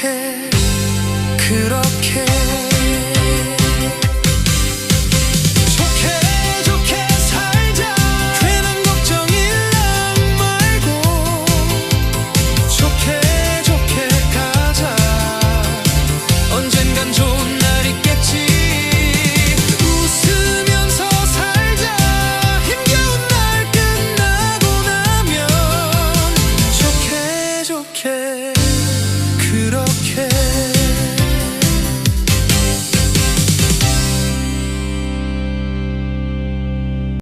그렇게 그렇게. 좋게 좋게 살자. 괜한 걱정일란 말고. 좋게 좋게 가자. 언젠간 좋은 날 있겠지. 웃으면서 살자. 힘겨운 날 끝나고 나면 좋게 좋게. 그렇게